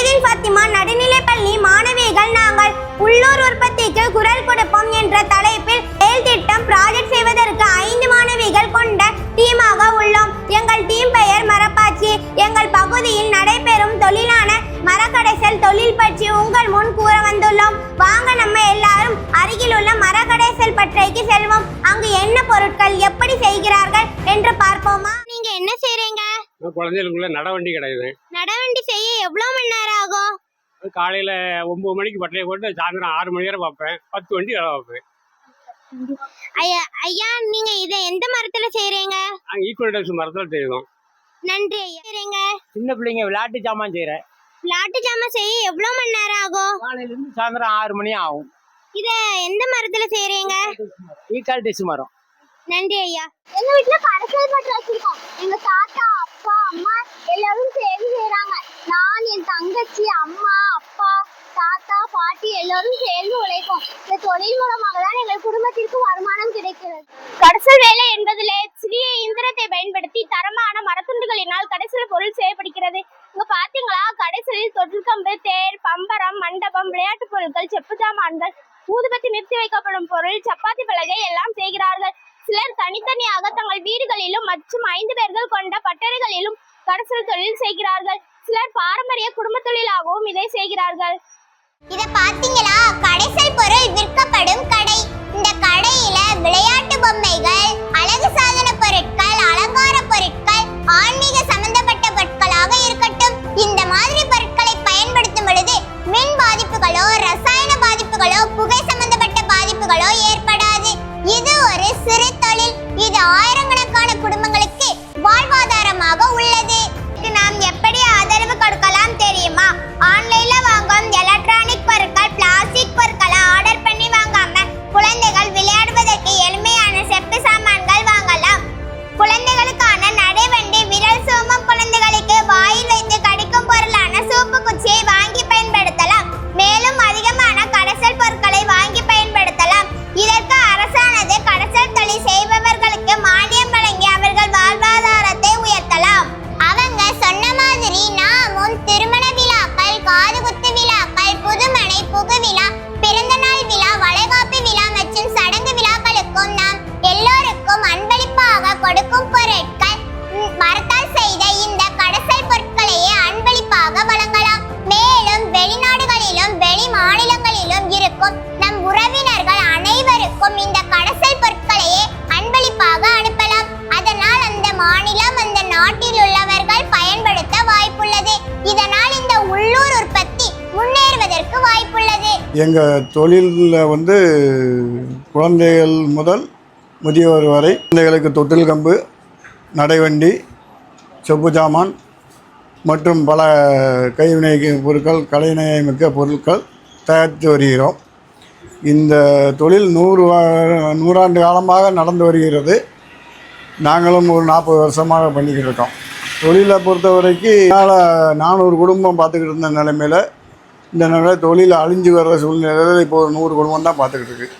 மைதீன் பாத்திமா நடுநிலைப்பள்ளி மாணவிகள் நாங்கள் உள்ளூர் உற்பத்திக்கு குரல் கொடுப்போம் என்ற தலைப்பில் செயல் திட்டம் ப்ராஜெக்ட் செய்வதற்கு ஐந்து மாணவிகள் கொண்ட டீமாக உள்ளோம். எங்கள் டீம் பெயர் மரப்பாச்சி. எங்கள் பகுதியில் நடைபெறும் தொழிலான மரக்கடைசல் தொழில் பற்றி உங்கள் முன் கூற வந்துள்ளோம். வாங்க நம்ம எல்லாரும் அருகில் உள்ள மரக்கடைசல் பற்றைக்கு செல்வோம். அங்கு என்ன பொருட்கள் எப்படி செய்கிறார்கள் என்று பார்ப்போமா? நீங்க என்ன செய்றீங்க? குழந்தைகளுக்குள்ள நடவண்டி கிடையாது. நடவண்டி செய்ய எவ்வளவு மணி நேரம் ஆகும்? காலையில் ஒம்பது மணிக்கு பட்டையை போட்டு சாயந்தரம் ஆறு மணி வரை பார்ப்பேன். பத்து வண்டி வேலை பார்ப்பேன். ஐயா ஐயா நீங்க இதை எந்த மரத்துல செய்றீங்க? நாங்கள் ஈக்குவல் டேக்ஸ் மரத்தில் செய்வோம் நன்றி ஐயா. செய்றீங்க? சின்ன பிள்ளைங்க விளையாட்டு சாமான் செய்கிறேன் விளையாட்டு ஜாமான் செய்ய எவ்வளவு மணி நேரம் ஆகும்? காலையிலேருந்து சாயந்தரம் ஆறு மணி ஆகும். இத எந்த மரத்துல செய்றீங்க? ஈக்கால்டிஸ் மரம். நன்றி ஐயா. எங்க வீட்டுல கடைசல் பட்டு வச்சிருக்கோம் எங்க தாத்தா அப்பா அம்மா எல்லாரும் சேர்ந்து செய்யறாங்க நான் என் தங்கச்சி அம்மா அப்பா தாத்தா பாட்டி எல்லாரும் சேர்ந்து உழைப்போம். இந்த தொழில் மூலமாக தான் எங்கள் குடும்பத்திற்கு வருமானம் கிடைக்கிறது. கடைசல் வேலை என்பதில் சிறிய இயந்திரத்தை பயன்படுத்தி தரமான மரத்துண்டுகளினால் கடைசல் பொருள் செய்யப்படுகிறது. இங்க பாத்தீங்களா? கடைசலில் தொற்றுக்கம்பு தேர் பம்பரம் மண்டபம் விளையாட்டு பொருட்கள் செப்பு சாமான்கள் ஊதுபத்தி நிறுத்தி வைக்கப்படும் பொருள் சப்பாத்தி பலகை எல்லாம் செய்கிறார்கள். சிலர் தனித்தனியாக தங்கள் வீடுகளிலும் மற்றும் ஐந்து பேர்கள் கொண்ட பட்டறைகளிலும் கடைசல் தொழில் செய்கிறார்கள். சிலர் பாரம்பரிய குடும்ப தொழிலாகவும் இதை செய்கிறார்கள். இத பாத்தீங்களா கடைசல் பொருள் விற்கப்படும் கடை. இந்த கடையில விளையாட்டு பொம்மைகள் அழகு சாதன பொருட்கள் அலங்கார பொருட்கள் ஆன்மீக சம்பந்தப்பட்ட பொருட்களாக இருக்கட்டும். இந்த மாதிரி பொருட்களை பயன்படுத்தும் பொழுது மின் பாதிப்புகளோ ரசாயன பாதிப்புகளோ புகை சம்பந்தப்பட்ட பாதிப்புகளோ தொழில் கொடுக்கும் பொருட்கள் மரத்தால் செய்த இந்த கடசல் பொருட்களையே அன்பளிப்பாக வழங்கலாம். மேலும் வெளிநாடுகளிலும் வெளி மாநிலங்களிலும் இருக்கும் நம் உறவினர்கள் அனைவருக்கும் இந்த கடசல் பொருட்களையே அன்பளிப்பாக அனுப்பலாம். அதனால் அந்த மாநிலம் அந்த நாட்டில் உள்ளவர்கள் பயன்படுத்த வாய்ப்புள்ளது. இதனால் இந்த உள்ளூர் உற்பத்தி முன்னேறுவதற்கு வாய்ப்புள்ளது. எங்கள் தொழிலில் வந்து குழந்தைகள் முதல் முதியவர் வரை குழந்தைகளுக்கு தொட்டில் கம்பு நடைவண்டி செப்பு ஜாமான் மற்றும் பல கைவினை பொருட்கள் கலைநயமிக்க பொருட்கள் தயாரித்து வருகிறோம். இந்த தொழில் நூறு நூறாண்டு காலமாக நடந்து வருகிறது. நாங்களும் ஒரு நாற்பது வருஷமாக பண்ணிக்கிட்டு இருக்கோம். தொழிலை பொறுத்த வரைக்கும் என்னால் நானூறு குடும்பம் பார்த்துக்கிட்டு இருந்த நிலைமையில் இந்த நிலை தொழில் அழிஞ்சு வர்ற சூழ்நிலையில் இப்போ ஒரு நூறு குடும்பம் தான் பார்த்துக்கிட்டு இருக்கு.